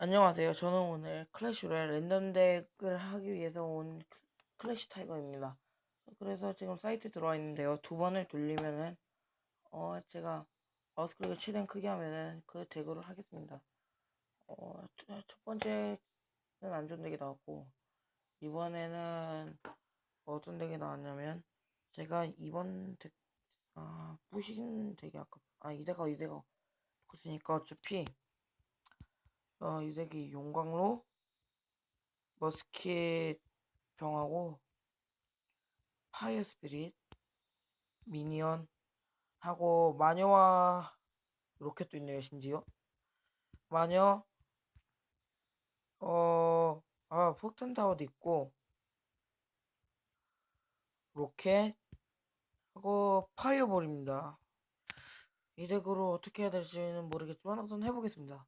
안녕하세요. 저는 오늘 클래시로얄 랜덤 덱을 하기 위해서 온 클- 클래시 타이거입니다. 그래서 지금 사이트에 들어와 있는데요. 두 번을 돌리면은 어 제가 마우스클릭을 최대한 크게 하면은 그 덱으로 하겠습니다. 어, 첫- 첫 번째는 안 좋은 덱이 나왔고 이번에는 어떤 덱이 나왔냐면 제가 이번 덱 아, 부신 덱이 아까 아 이대가 이대가 그러니까 어차피 어, 이 덱이 용광로 머스킷 병하고 파이어 스피릿 미니언 하고 마녀와 로켓도 있네요 심지어. 마녀 어 아 폭탄 타워도 있고 로켓 하고 파이어볼입니다. 이 덱으로 어떻게 해야 될지는 모르겠지만 우선 해보겠습니다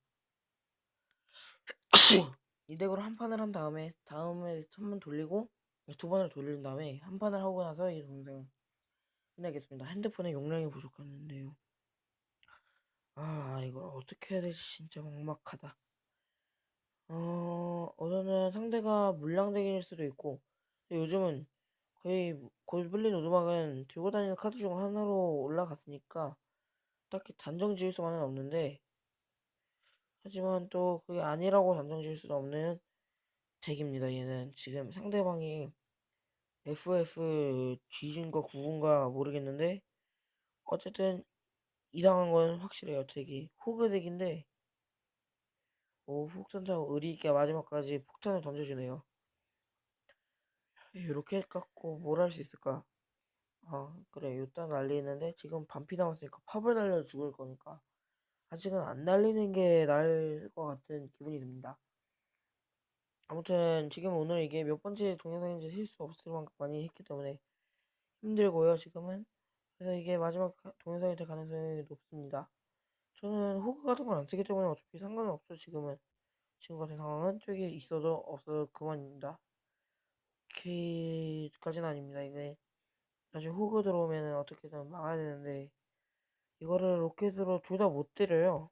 이 덱으로 한 판을 한 다음에 다음에 한 번 돌리고 두 번을 돌린 다음에 한 판을 하고 나서 이 동영상을 끝내겠습니다. 핸드폰에 용량이 부족했는데요. 아 이걸 어떻게 해야 될지 진짜 막막하다. 어 우선은 상대가 물량덱일 수도 있고 요즘은 거의 골블린 오두막은 들고 다니는 카드 중 하나로 올라갔으니까 딱히 단정 지을 수만은 없는데 하지만 또 그게 아니라고 단정 지을 수는 없는 덱입니다. 얘는 지금 상대방이 FF G인가 9인가 모르겠는데 어쨌든 이상한 건 확실해요. 덱이 호그 덱인데 오 폭탄 타고 의리 있게 마지막까지 폭탄을 던져주네요. 이렇게 갖고 뭘 할 수 있을까? 아 그래 요딴 날리는데 지금 반피 남았으니까 팝을 날려 죽을 거니까 아직은 안 날리는 게 나을 것 같은 기분이 듭니다. 아무튼 지금 오늘 이게 몇 번째 동영상인지 셀수 없을 만큼 많이 했기 때문에 힘들고요 지금은 그래서 이게 마지막 가- 동영상이 될 가능성이 높습니다. 저는 호그 같은 걸안 쓰기 때문에 어차피 상관은 없어 지금은 지금 같은 상황은 저기 있어도 없어도 그만입니다. K까지는 아닙니다. 이게 나중에 호그 들어오면은 어떻게든 막아야 되는데 이거를 로켓으로 둘 다 못 때려요.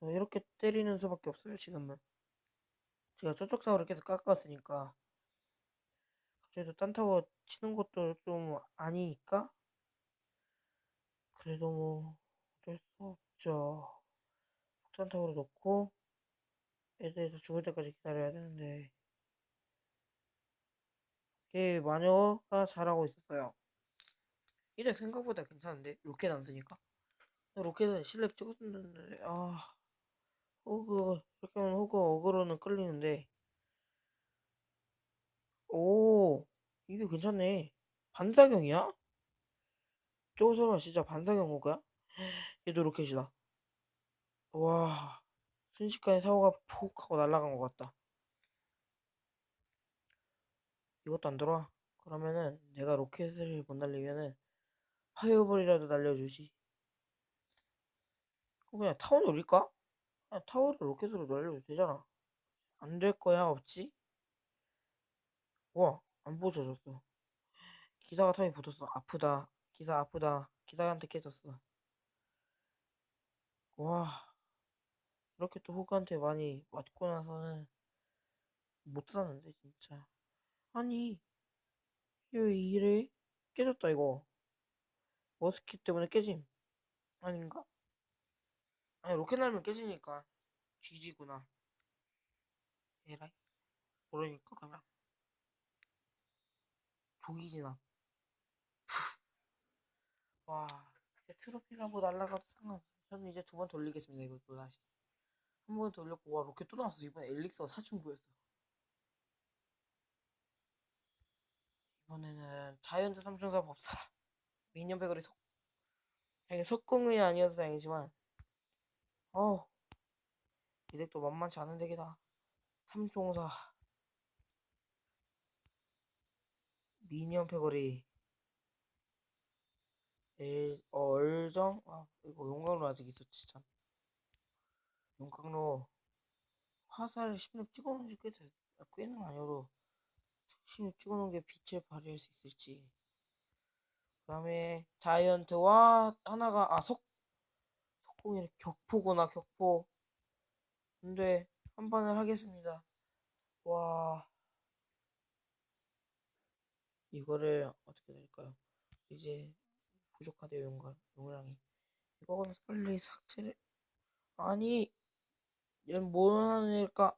어, 이렇게 때리는 수밖에 없어요 지금은. 제가 저쪽 타워를 계속 깎았으니까 또딴 타워 치는 것도 좀 아니니까 그래도 뭐 어쩔 수 없죠. 폭탄 타워를 놓고 애들이 죽을 때까지 기다려야 되는데 걔 마녀가 잘하고 있었어요. 이덱 생각보다 괜찮은데? 로켓 안 쓰니까? 로켓은 실랩 찍었는데 아. 호그 이렇게 하면 호그 어그로는 끌리는데. 오 이게 괜찮네. 반사경이야? 저거 설마 진짜 반사경 호그야? 얘도 로켓이다. 와 순식간에 사고가 폭 하고 날아간 것 같다. 이것도 안 들어와? 그러면은 내가 로켓을 못 날리면은 파이어볼이라도 날려주지. 그냥 타워 올릴까? 그냥 타워를 로켓으로 날려도 되잖아. 안 될 거야 없지? 와 안 부서졌어. 기사가 탑에 붙었어. 아프다. 기사 아프다. 기사한테 깨졌어. 와. 이렇게 또 호그한테 많이 맞고 나서는 못 사는데 진짜. 아니 왜 이래? 깨졌다 이거 머스킷 때문에 깨짐 아닌가? 아니 로켓 날면 깨지니까 GG구나. 에라이? 모르니까 그냥. 조기진아 와 이제 트로피가 뭐 날라가도 상관없어 저는 이제 두 번 돌리겠습니다 이거 또 다시. 한 번 돌렸고 와 로켓 또 나왔어. 이번에 엘릭서 사춘부였어. 이번에는 자이언트 삼총사 법사 미니언 배거리 석 이게 석궁이 아니어서 다행이지만 어 이 덱도 만만치 않은 덱이다. 삼총사. 미니언 패거리. 엘, 어, 얼정? 아 이거 용광로 아직 있었지 참. 용광로. 화살 16 찍어놓은 지꽤 됐, 아, 꽤는 아니어도 16 찍어놓은 게 빛을 발휘할 수 있을지 그 다음에 자이언트와 하나가 아 석 석궁이 격포구나 격포 근데 한 판을 하겠습니다. 와, 이거를 어떻게 될까요? 이제 부족하대요, 용가, 용량이. 이거는 빨리 삭제를, 아니, 얘는 뭐 하는 애일까?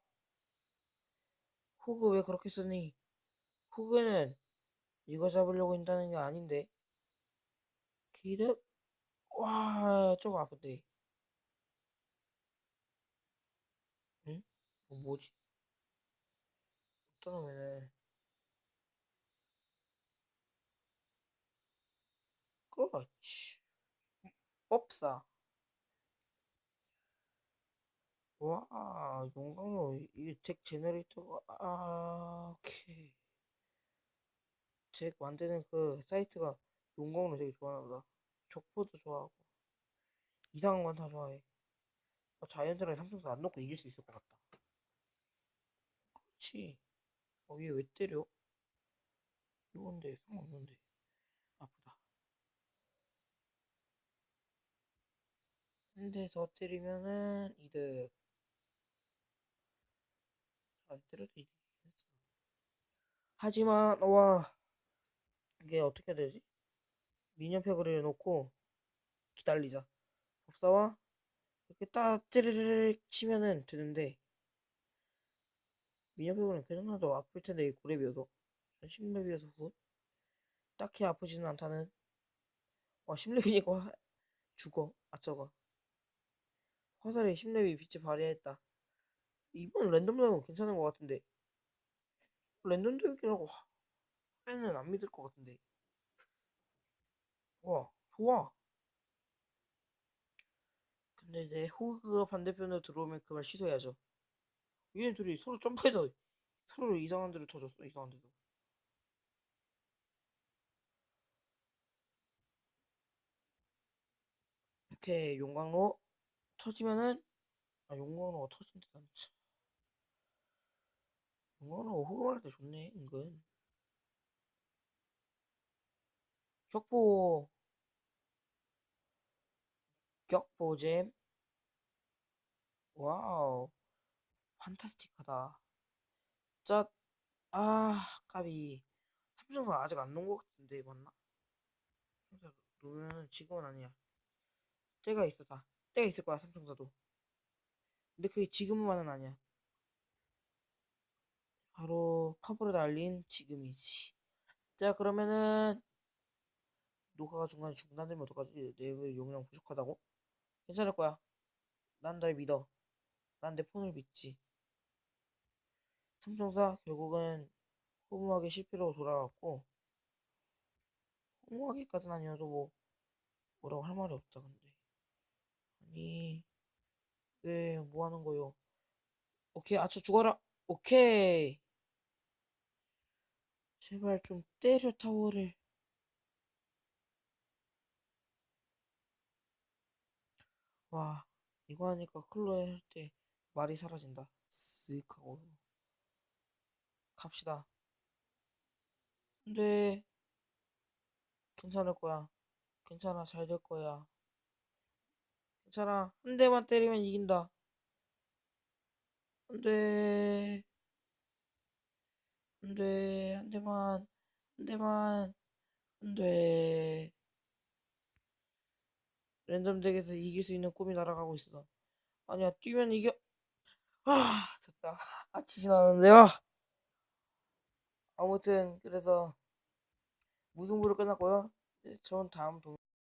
호그 왜 그렇게 쓰니? 호그는 이거 잡으려고 한다는 게 아닌데. 기득? 와, 저거 아픈데. 응? 뭐, 뭐지? 어떤 놈이네. 그렇지. 없사. 와, 용광로, 이게 덱 제너레이터가, 아, 오케이. 덱 만드는 그 사이트가 용광로 되게 좋아하나 보다. 족보도 좋아하고. 이상한 건 다 좋아해. 어, 자이언트랑 삼성도 안 놓고 이길 수 있을 것 같다. 그렇지. 어, 얘왜 때려? 이건데, 상관없는데. 아프다. 한대더 때리면은 이득. 안 때려도 이기겠어. 하지만, 와, 이게 어떻게 되지? 미니언 팩을 해놓고 기다리자. 법사와 이렇게 딱 찌르르르 치면은 되는데 미니언 팩은 괜찮아도 아플 텐데 이 9렙이어서 10렙이어서 굿. 딱히 아프지는 않다는. 와 10렙이니까 죽어. 아 저거. 화살이 10렙이 빛을 발휘했다. 이번 랜덤 대응 괜찮은 것 같은데. 랜덤 대응이라고 하면은 안 믿을 것 같은데. 와, 좋아. 근데 이제 호그가 반대편으로 들어오면 그말 취소해야죠. 얘네 둘이 서로 점프해서 서로 이상한 데로 터졌어, 이상한 데로. 이렇게 용광로 터지면은 아 용광로가 터진다. 용광로가 호그할 때 좋네 은근 격보 격보잼? 와우 판타스틱하다. 짜아 까비. 삼성은 아직 안 놓은 것 같은데 맞나? 놓으면 지금은 아니야. 때가 있어 다. 때가 있을 거야 삼성사도. 근데 그게 지금만은 아니야. 바로 컵으로 날린 지금이지. 자 그러면은 녹화가 중간에 중단되면 어떡하지? 내 용량 부족하다고? 괜찮을 거야. 난 날 믿어. 난 내 폰을 믿지. 삼성사 결국은 허무하게 실패로 돌아갔고 허무하게까지는 아니어도 뭐 뭐라고 할 말이 없다 근데. 아니 왜뭐 하는 거요? 오케이 아차 죽어라. 오케이. 제발 좀 때려 타워를 와 이거 하니까 클로에 할 때 말이 사라진다. 쓱 하고. 갑시다. 근데 괜찮을 거야. 괜찮아 잘 될 거야. 괜찮아. 한 대만 때리면 이긴다. 안돼 안돼 한 대만 한 대만 안돼 랜덤 덱에서 이길 수 있는 꿈이 날아가고 있어. 아니야 뛰면 이겨. 아 졌다. 아 지진하는데요. 아무튼 그래서 무승부로 끝났고요. 네, 전 다음 동